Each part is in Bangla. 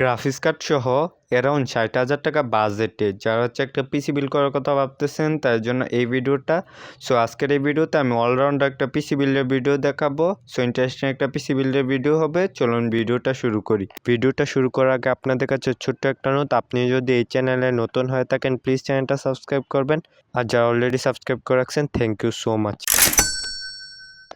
গ্রাফিক্স কার্ড সহ অ্যারাউন্ড ষাট হাজার টাকা বাজেটে যারা হচ্ছে একটা পিসি বিল করার কথা ভাবতেছেন, তার জন্য এই ভিডিওটা। সো আজকের এই ভিডিওতে আমি অলরাউন্ডার একটা পিসি বিল্ডের ভিডিও দেখাবো। সো ইন্টারেস্টিং একটা পিসি বিল্ডের ভিডিও হবে। চলুন ভিডিওটা শুরু করি। ভিডিওটা শুরু করার আগে আপনাদের কাছে ছোট্ট একটা নোট আপনি যদি এই চ্যানেলে নতুন হয়ে থাকেন প্লিজ চ্যানেলটা সাবস্ক্রাইব করবেন। আর যারা অলরেডি সাবস্ক্রাইব করে রাখছেন thank you so much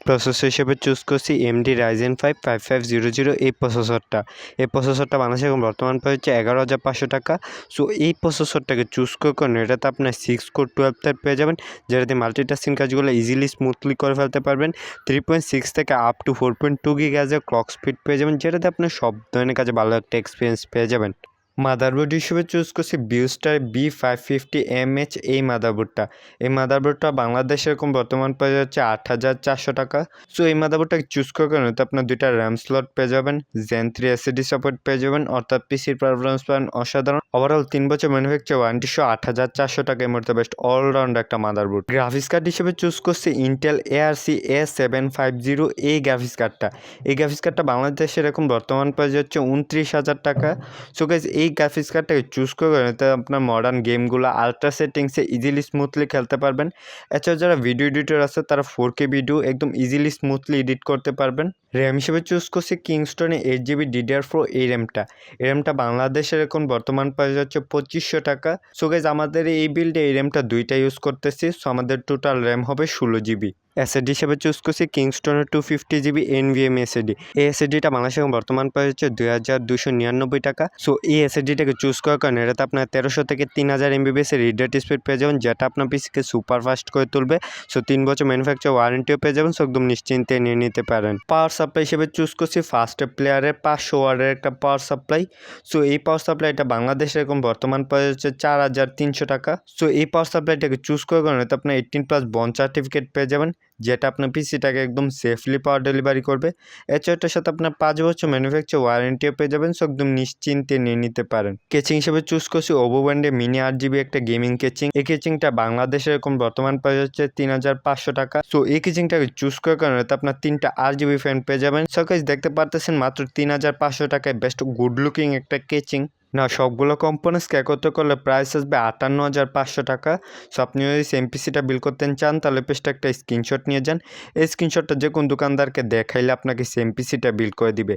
processor হিসেবে চুজ করছি AMD Ryzen five five five zero zero এই প্রসেসরটা এই প্রসেসরটা বাংলাদেশে এখন বর্তমান প্রাইস হচ্ছে এগারো হাজার পাঁচশো টাকা। সো এই প্রসেসরটাকে চুজ করে কারণ এটাতে আপনার সিক্স কোর টুয়েলভ টাইপ পেয়ে যাবেন। যেটাতে মাল্টিটাস্কিং কাজগুলো ইজিলি স্মুথলি করে ফেলতে পারবেন। থ্রি পয়েন্ট সিক্স থেকে up to four point two গিগাজের clock speed পেয়ে যাবেন, যেটাতে আপনি সব ধরনের কাজে ভালো একটা এক্সপিরিয়েন্স পেয়ে যাবেন। মাদারবোর্ড হিসেবে চুজ করছি Biostar B five fifty M H এই মাদারবোর্ডটা। এই মাদারবোর্ডটা বাংলাদেশে এরকম বর্তমান প্রাইস হচ্ছে আট হাজার চারশো টাকা। সো এই মাদারবোর্ডটাকে চুজ করার কারণে তো আপনার দুইটা র্যাম স্লট পেয়ে যাবেন জেন থ্রি এসিডি সাপোর্ট পেয়ে যাবেন, অর্থাৎ পিসির পারফরমেন্স পান অসাধারণ। ওভারঅল তিন বছর ম্যানুফ্যাকচার ওয়ারেন্টি সহ আট হাজার চারশো টাকা এই মুহূর্তে বেস্ট অলরাউন্ড একটা মাদারবোর্ড। গ্রাফিক্স কার্ড হিসেবে চুজ করছি Intel ARC A seven five zero এই গ্রাফিক্স কার্ডটা এই গ্রাফিক্স কার্ডটা বাংলাদেশের এরকম বর্তমান প্রাইস হচ্ছে উনত্রিশ হাজার টাকা। সো গাইজ এই গ্রাফিক্স কার্ডটাকে চুজ করবেন এতে আপনার মডার্ন গেমগুলো আলট্রা সেটিংসে ইজিলি স্মুথলি খেলতে পারবেন। এছাড়াও যারা ভিডিও এডিটর আছে, তারা ফোর কে ভিডিও একদম ইজিলি স্মুথলি এডিট করতে পারবেন। র্যাম হিসেবে চুজ করছি কিংস্টনে এইট জিবি ডিডিআর ফোর এই র্যামটা এই র্যামটা বাংলাদেশের এখন বর্তমান প্রাইস হচ্ছে পঁচিশশো টাকা। সো আমাদের এই বিল্ডে এই র্যামটা দুইটা ইউজ করতেছি। সো আমাদের টোটাল র্যাম হবে ষোলো জিবি এসএডি হিসেবে চুজ করছি কিংস্টনের two fifty GB NVMe SSD এই এসএডিটা বাংলাদেশে এখন বর্তমান প্রাইস হচ্ছে দুই হাজার দুশো নিরানব্বই টাকা। সো এই এসএডিটাকে চুজ করার কারণে এটাতে আপনার তেরোশো থেকে তিন হাজার এমবিবিএসের রিড রেট স্পিড পেয়ে যাবেন, যেটা আপনার পিসিকে সুপার ফাস্ট করে তুলবে। সো তিন বছর ম্যানুফ্যাকচার ওয়ারেন্টিও পেয়ে যাবেন সো একদম নিশ্চিন্তে নিয়ে নিতে পারেন। পাওয়ার সাপ্লাই হিসেবে চুজ করছি ফার্স্ট প্লেয়ারের পাঁচশো ওয়ার্ডের একটা পাওয়ার সাপ্লাই সো এই পাওয়ার সাপ্লাইটা বাংলাদেশে এরকম বর্তমান প্রাইস হচ্ছে চার হাজার তিনশো টাকা। সো এই পাওয়ার সাপ্লাইটাকে চুজ করার কারণে আপনার এইটিন প্লাস বন সার্টিফিকেট পেয়ে যাবেন। যেটা আপনার পিসিটাকে একদম সেফলি পাওয়ার ডেলিভারি করবে। এছাড়া এটার সাথে আপনার পাঁচ বছর ম্যানুফ্যাকচার ওয়ারেন্টিও পেয়ে যাবেন সো একদম নিশ্চিন্তে নিয়ে নিতে পারেন। কেচিং হিসেবে চুজ করছি ওভো ব্র্যান্ডে মিনি আট জিবি একটা গেমিং কেচিং এই কেচিংটা বাংলাদেশে এরকম বর্তমান প্রাইস হচ্ছে তিন হাজার পাঁচশো টাকা। সো এই কেচিংটাকে চুজ করার কারণে আপনার তিনটা আট জিবি ফ্যান পেয়ে যাবেন। সো গাইস দেখতে পারতেছেন মাত্র তিন হাজার পাঁচশো টাকায় বেস্ট গুড লুকিং একটা কেচিং না, সবগুলো কম্পোনেন্টসকে একত্র করলে প্রাইস আসবে আটান্ন হাজার পাঁচশো টাকা। সো আপনি যদি সেমপিসিটা বিল করতে চান, তাহলে পেস্টটা একটা স্ক্রিনশট নিয়ে যান। এই স্ক্রিনশটটা যে কোন দোকানদারকে দেখাইলে আপনাকে সেমপিসিটা বিল করে দিবে।